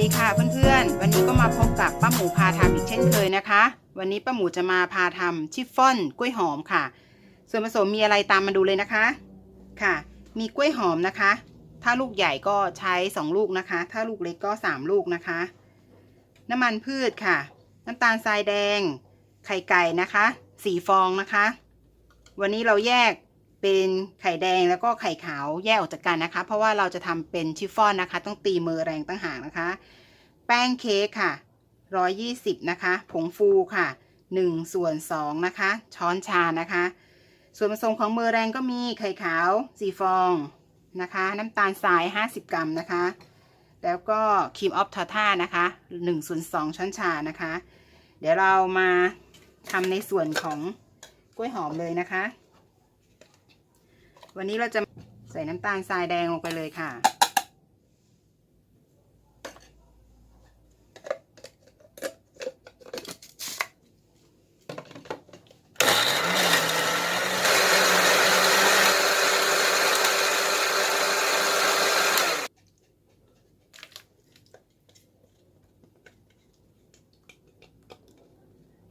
ดีค่ะเพื่อนๆ วันนี้ก็มาพบกับป้าหมูพาทำอีกเช่นเคยนะคะ วันนี้ป้าหมูจะมาพาทำชิฟฟ่อนกล้วยหอมค่ะ ส่วนผสมมีอะไรตามมาดูเลยนะคะค่ะ มีกล้วยหอมนะคะ ถ้าลูกใหญ่ก็ใช้ 2 ลูกนะคะ ถ้าลูกเล็กก็ 3 ลูกนะคะ น้ำมันพืชค่ะ น้ำตาลทรายแดง ไข่ไก่นะคะสีฟองนะคะ วันนี้เราแยก เป็นไข่แดงแล้วก็ไข่ขาวแยกออกจากกันนะคะ เพราะว่าเราจะทำเป็นชิฟฟ่อนนะคะ ต้องตีมือแรงตั้งหากนะคะ แป้งเค้กค่ะ 120 นะคะ ผงฟูค่ะ1ส่วน2นะคะ ช้อนชานะคะ ส่วนผสมของมือแรงก็มีไข่ขาว4ฟองนะคะ น้ำตาลทราย 50 กรัมนะคะ แล้วก็ครีมออฟทอท่านะคะ1ส่วน2ช้อนชานะคะ เดี๋ยวเรามาทำในส่วนของกล้วยหอมเลยนะคะ วันนี้เราจะใส่น้ำตาลทรายแดงลงไปเลยค่ะ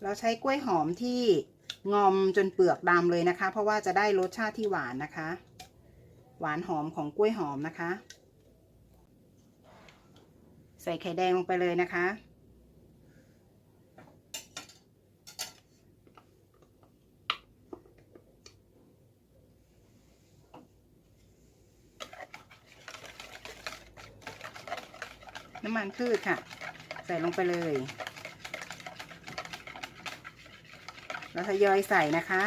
เราใช้กล้วยหอมที่ งอมจนเปลือกดำเลยนะคะ เพราะว่าจะได้รสชาติที่หวานนะคะ หวานหอมของกล้วยหอมนะคะ ใส่ไข่แดงลงไปเลยนะคะ น้ำมันพืชค่ะ ใส่ลงไปเลย แล้วทยอยใส่นะคะ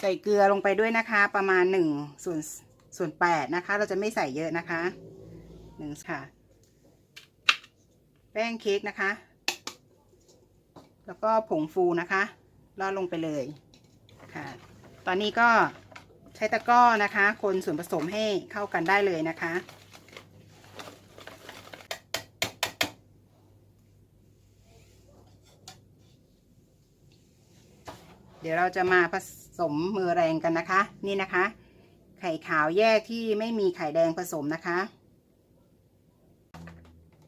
ใส่เกลือลงไปด้วยนะคะ ประมาณหนึ่งส่วนส่วนแปดนะคะ เราจะไม่ใส่เยอะนะคะหนึ่งค่ะ แป้งเค้กนะคะ แล้วก็ผงฟูนะคะล่อลงไปเลยค่ะ ตอนนี้ก็ใช้ตะกร้อนะคะ คนส่วนผสมให้เข้ากันได้เลยนะคะ เดี๋ยวเราจะมาผสมมือแรงกันนะคะ นี่นะคะ ไข่ขาวแยกที่ไม่มีไข่แดงผสมนะคะ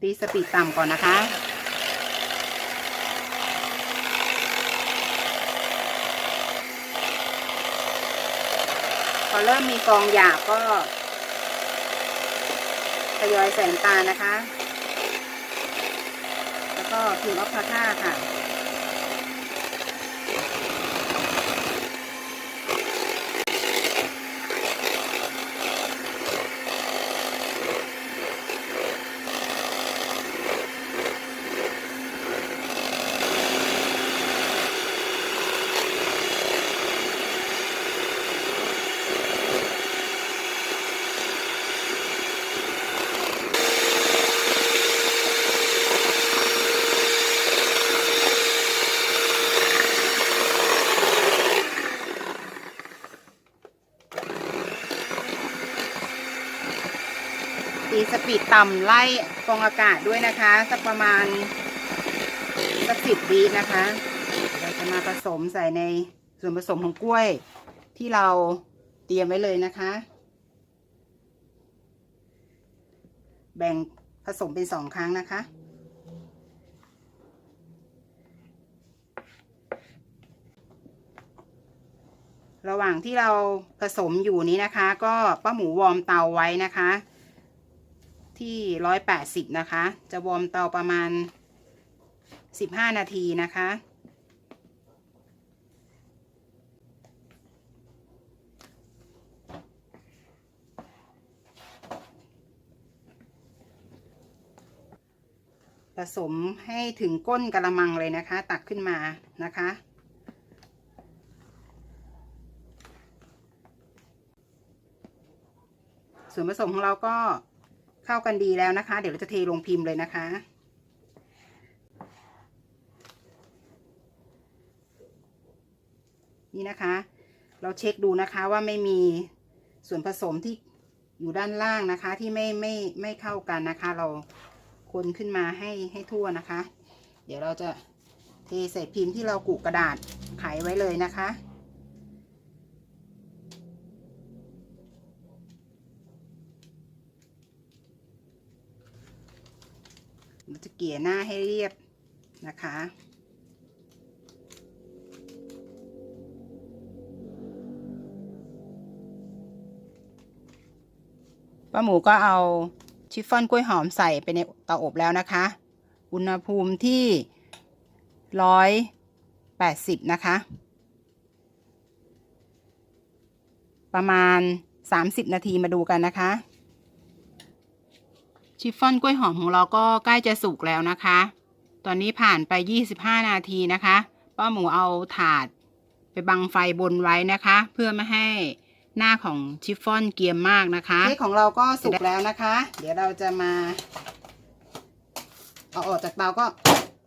ตีสปีดต่ำก่อนนะคะพอเริ่มมีฟองหยาบก็ทยอยใส่น้ำตาลนะคะ แล้วก็พิมพ์ออฟพาท่าค่ะ สปีดต่ำไล่ฟองอากาศด้วยนะคะ สักประมาณสักสิบวินะคะ เราจะมาผสมใส่ในส่วนผสมของกล้วยที่เราเตรียมไว้เลยนะคะ แบ่งผสมเป็นสองครั้งนะคะระหว่างที่เราผสมอยู่นี้นะคะ ก็ป้าหมูวอร์มเตาไว้นะคะ ที่ร้อยแปดสิบนะคะ จะวอร์มเตาประมาณสิบห้านาทีนะคะ ผสมให้ถึงก้นกระมังเลยนะคะ ตักขึ้นมานะคะส่วนผสมของเราก็ เข้ากันดีแล้วนะคะ เดี๋ยวเราจะเทลงพิมพ์เลยนะคะ นี่นะคะ เราเช็คดูนะคะว่าไม่มีส่วนผสมที่อยู่ด้านล่างนะคะที่ไม่ไม่ไม่เข้ากันนะคะ เราคนขึ้นมาให้ให้ทั่วนะคะ เดี๋ยวเราจะเทใส่พิมพ์ที่เรากุกระดาษไขไว้เลยนะคะ เราจะเกลี่ยหน้าให้เรียบนะคะ ป้าหมูก็เอาชิฟฟ่อนกล้วยหอมใส่ไปในเตาอบแล้วนะคะ อุณหภูมิที่ร้อยแปดสิบนะคะ ประมาณ30นาทีมาดูกันนะคะ ชิฟฟ่อนกล้วยหอมของเราก็ใกล้จะสุกแล้วนะคะ ตอนนี้ผ่านไป 25 นาทีนะคะ ป้าหมูเอาถาดไปบังไฟบนไว้นะคะ เพื่อไม่ให้หน้าของชิฟฟ่อนเกรียมมากนะคะเค้กของเราก็สุกแล้วนะคะ เดี๋ยวเราจะมาเอาออกจากเตาก็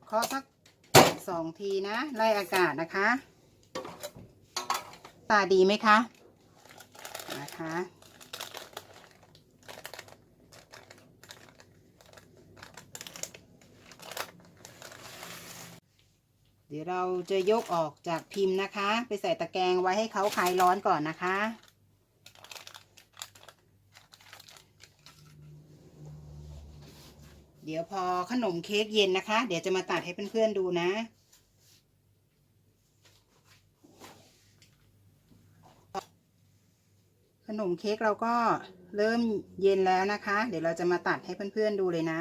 เคาะสักสองทีนะไล่อากาศนะคะ ตาดีไหมคะนะคะ เดี๋ยวเราจะยกออกจากพิมพ์นะคะ ไปใส่ตะแกรงไว้ให้เขาคลายร้อนก่อนนะคะ เดี๋ยวพอขนมเค้กเย็นนะคะ เดี๋ยวจะมาตัดให้เพื่อนๆดูนะขนมเค้กเราก็เริ่มเย็นแล้วนะคะ เดี๋ยวเราจะมาตัดให้เพื่อนๆดูเลยนะ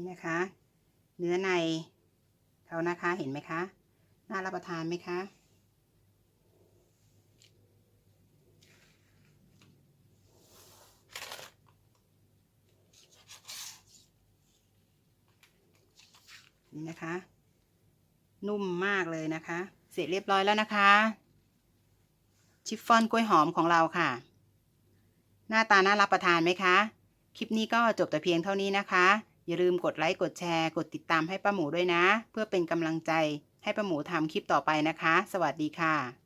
นี่นะคะ เนื้อในเขานะคะเห็นไหมคะน่ารับประทานไหมคะนี่นะคะ นุ่มมากเลยนะคะ เสร็จเรียบร้อยแล้วนะคะ ชิฟฟ่อนกล้วยหอมของเราค่ะ หน้าตาน่ารับประทานไหมคะ คลิปนี้ก็จบแต่เพียงเท่านี้นะคะ อย่าลืมกดไลค์กดแชร์ กดติดตามให้ป้าหมูด้วยนะ เพื่อเป็นกำลังใจให้ป้าหมูทำคลิปต่อไปนะคะ สวัสดีค่ะ